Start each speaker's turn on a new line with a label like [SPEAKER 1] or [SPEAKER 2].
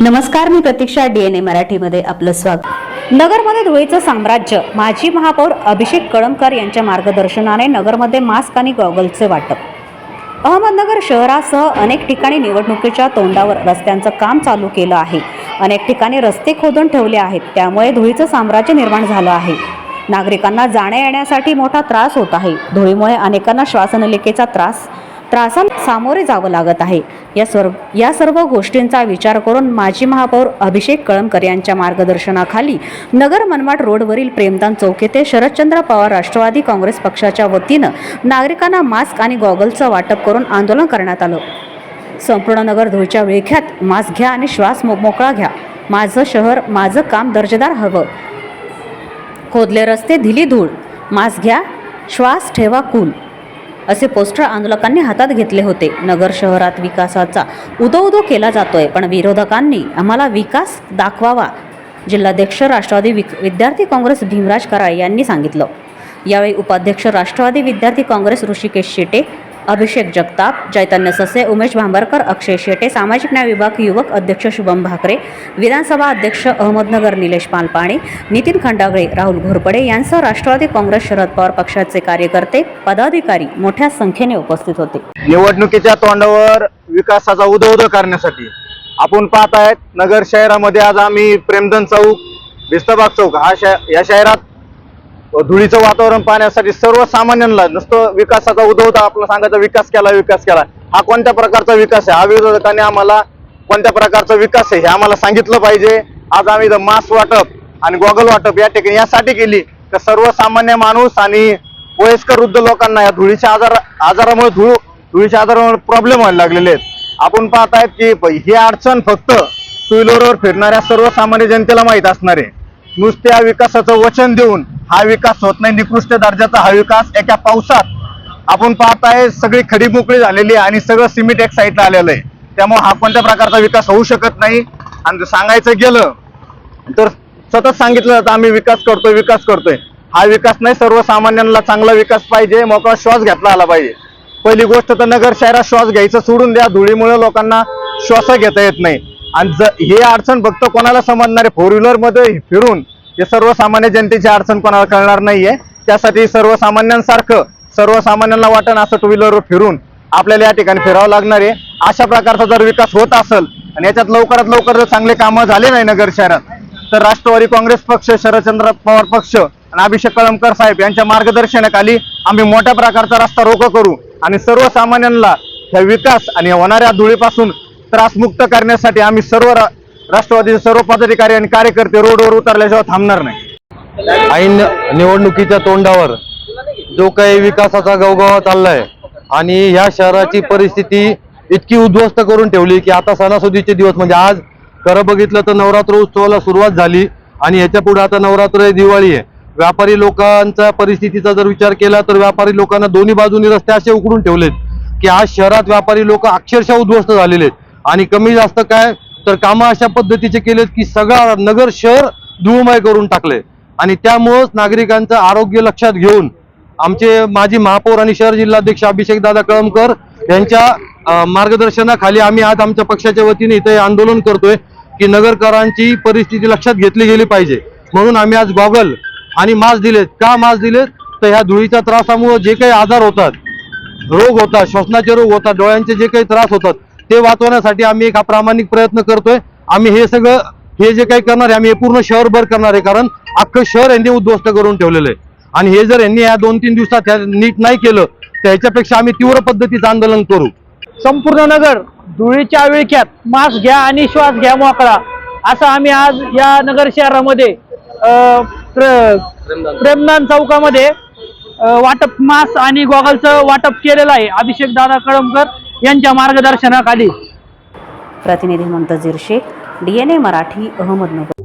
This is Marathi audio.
[SPEAKER 1] नमस्कार मी प्रतीक्षा डीएनए मराठीमध्ये आपलं स्वागत. नगरमध्ये धुळीचं साम्राज्य माजी महापौर अभिषेक कळमकर यांच्या मार्गदर्शनाने नगरमध्ये मास्क आणि गॉगलचे वाटप. अहमदनगर शहरासह अनेक ठिकाणी निवडणुकीच्या तोंडावर रस्त्यांचं काम चालू केलं आहे. अनेक ठिकाणी रस्ते खोदून ठेवले आहेत त्यामुळे धुळीचं साम्राज्य निर्माण झालं आहे. नागरिकांना जाण्या येण्यासाठी मोठा त्रास होत आहे. धुळीमुळे अनेकांना श्वासनलिकेचा त्रास त्रासाला सामोरे जावं लागत आहे. या सर्व या सर्व गोष्टींचा विचार करून माजी महापौर अभिषेक कळमकर यांच्या मार्गदर्शनाखाली नगर मनमाड रोडवरील प्रेमदान चौक येथे शरदचंद्र पवार राष्ट्रवादी काँग्रेस पक्षाच्या वतीनं नागरिकांना मास्क आणि गॉगलचं वाटप करून आंदोलन करण्यात आलं. संपूर्ण नगर धुळच्या विळख्यात मास्क घ्या आणि श्वास मो मोकळा घ्या. माझं शहर माझं काम दर्जेदार हवं. खोदले रस्ते दिली धूळ. मास्क घ्या श्वास ठेवा कूल. असे पोस्टर आंदोलकांनी हातात घेतले होते. नगर शहरात विकासाचा उदो उदो केला जातोय पण विरोधकांनी आम्हाला विकास दाखवावा जिल्हाध्यक्ष राष्ट्रवादी विक विद्यार्थी काँग्रेस भीमराज कराळे यांनी सांगितलं. यावेळी उपाध्यक्ष राष्ट्रवादी विद्यार्थी काँग्रेस ऋषिकेश शेटे अभिषेक जगताप चैतन्य ससे उमेश भांबरकर अक्षय शेटे सामाजिक न्याय विभाग युवक अध्यक्ष शुभम भाकरे विधानसभा अध्यक्ष अहमदनगर निलेश पालपाणे नितीन खंडागळे राहुल घोरपडे यांसह राष्ट्रवादी काँग्रेस शरद पवार पक्षाचे कार्यकर्ते पदाधिकारी मोठ्या संख्येने उपस्थित होते.
[SPEAKER 2] निवडणुकीच्या तोंडावर विकासाचा उदो करण्यासाठी आपण पाहत आहेत नगर शहरामध्ये आज आम्ही प्रेमधन चौक भिस्तबाग चौक हा शह या शहरात धुळीचं वातावरण पाहण्यासाठी सर्वसामान्यांना नुसतं विकासाचा उदोदा आपला सांगायचा विकास केला विकास केला. हा कोणत्या प्रकारचा विकास आहे? हा विरोधकांनी आम्हाला कोणत्या प्रकारचा विकास आहे हे आम्हाला सांगितलं पाहिजे. आज आम्ही इथं मास्क वाटप आणि गॉगल वाटप या ठिकाणी यासाठी केली. तर सर्वसामान्य माणूस आणि वयस्कर वृद्ध लोकांना या धुळीच्या आजार आजारामुळे धुळ धुळीच्या आजारामुळे प्रॉब्लेम व्हायला लागलेले आहेत. आपण पाहत आहेत की ही अडचण फक्त टू व्हीलरवर फिरणाऱ्या सर्वसामान्य जनतेला माहीत असणार आहे. नुसत्या विकासाचं वचन देऊन हा विकास होत नाही निकृष्ट दर्जाचा हा विकास एका पावसात. आपण पाहताय सगळी खडी मोकळी झालेली आहे आणि सगळं सिमेंट एक साईडला आलेलं आहे. त्यामुळे हा कोणत्या प्रकारचा विकास होऊ शकत नाही? आणि जर सांगायचं गेलं तर सतत सांगितलं जातं आम्ही विकास करतोय विकास करतोय. हा विकास नाही सर्वसामान्यांना चांगला विकास पाहिजे मोकळा श्वास घेतला आला पाहिजे. पहिली गोष्ट तर नगर शहरात श्वास घ्यायचं सोडून द्या धुळीमुळे लोकांना श्वास घेता येत नाही. आणि ज हे अडचण फक्त कोणाला समजणार आहे? फोर व्हीलरमध्ये फिरून हे सर्वसामान्य जनतेची अडचण कोणाला कळणार नाहीये. त्यासाठी सर्वसामान्यांसारखं सर्वसामान्यांना वाटण असं टू व्हीलरवर फिरून आपल्याला या ठिकाणी फिरावं लागणार आहे. अशा प्रकारचा जर विकास होत असेल आणि याच्यात लवकरात लवकर जर चांगले कामं झाले नाही नगर शहरात तर राष्ट्रवादी काँग्रेस पक्ष शरदचंद्र पवार पक्ष आणि अभिषेक कळमकर साहेब यांच्या मार्गदर्शनाखाली आम्ही मोठ्या प्रकारचा रस्ता रोको करू आणि सर्वसामान्यांना ह्या विकास आणि होणाऱ्या धुळीपासून त्रासमुक्त करण्यासाठी आम्ही सर्व रा- राष्ट्रवादीचे सर्व पदाधिकारी आणि कार्यकर्ते रोडवर उतरल्याशिवाय थांबणार नाही.
[SPEAKER 3] ऐन निवडणुकीच्या तोंडावर जो काही विकासाचा गवगवा चाललाय आणि ह्या शहराची परिस्थिती इतकी उद्ध्वस्त करून ठेवली की आता सणासुदीचे दिवस म्हणजे आज खरं बघितलं तर नवरात्र उत्सवाला सुरुवात झाली आणि याच्यापुढे आता नवरात्र आहे दिवाळी आहे. व्यापारी लोकांच्या परिस्थितीचा जर विचार केला तर व्यापारी लोकांना दोन्ही बाजूनी रस्ते असे उकडून ठेवलेत की आज शहरात व्यापारी लोक अक्षरशः उद्ध्वस्त झालेले आहेत. आणि कमी जास्त काय? तर कामं अशा पद्धतीचे केलेत की सगळा नगर शहर धुळमय करून टाकले. आणि त्यामुळंच नागरिकांचं आरोग्य लक्षात घेऊन आमचे माजी महापौर आणि शहर जिल्हाध्यक्ष अभिषेक दादा कळमकर यांच्या मार्गदर्शनाखाली आम्ही आज आमच्या पक्षाच्या वतीने इथे आंदोलन करतोय की नगरकरांची परिस्थिती लक्षात घेतली गेली पाहिजे. म्हणून आम्ही आज गॉगल आणि मास्क दिलेत. का मास्क दिलेत? तर ह्या धुळीच्या त्रासामुळे जे काही आजार होतात रोग होतात श्वसनाचे रोग होतात डोळ्यांचे जे काही त्रास होतात ते वाचवण्यासाठी आम्ही एक प्रामाणिक प्रयत्न करतोय. आम्ही हे सगळं हे जे काही करणार आहे आम्ही हे पूर्ण शहरभर करणार आहे कारण अख्खं शहर यांनी उद्ध्वस्त करून ठेवलेलं आहे. आणि हे जर यांनी या दोन तीन दिवसात नीट नाही केलं तर ह्याच्यापेक्षा आम्ही तीव्र पद्धतीचं आंदोलन करू.
[SPEAKER 4] संपूर्ण नगर धुळीच्या विळख्यात मास्क घ्या आणि श्वास घ्या मोकळा. असं आम्ही आज या नगर शहरामध्ये प्रेमदान चौकामध्ये वाटप मास्क आणि गॉगलचं वाटप केलेलं आहे. अभिषेक दादा कळमकर यांच्या मार्गदर्शनाखाली.
[SPEAKER 1] प्रतिनिधी मुंतजीर शेख डीएनए मराठी अहमदनगर.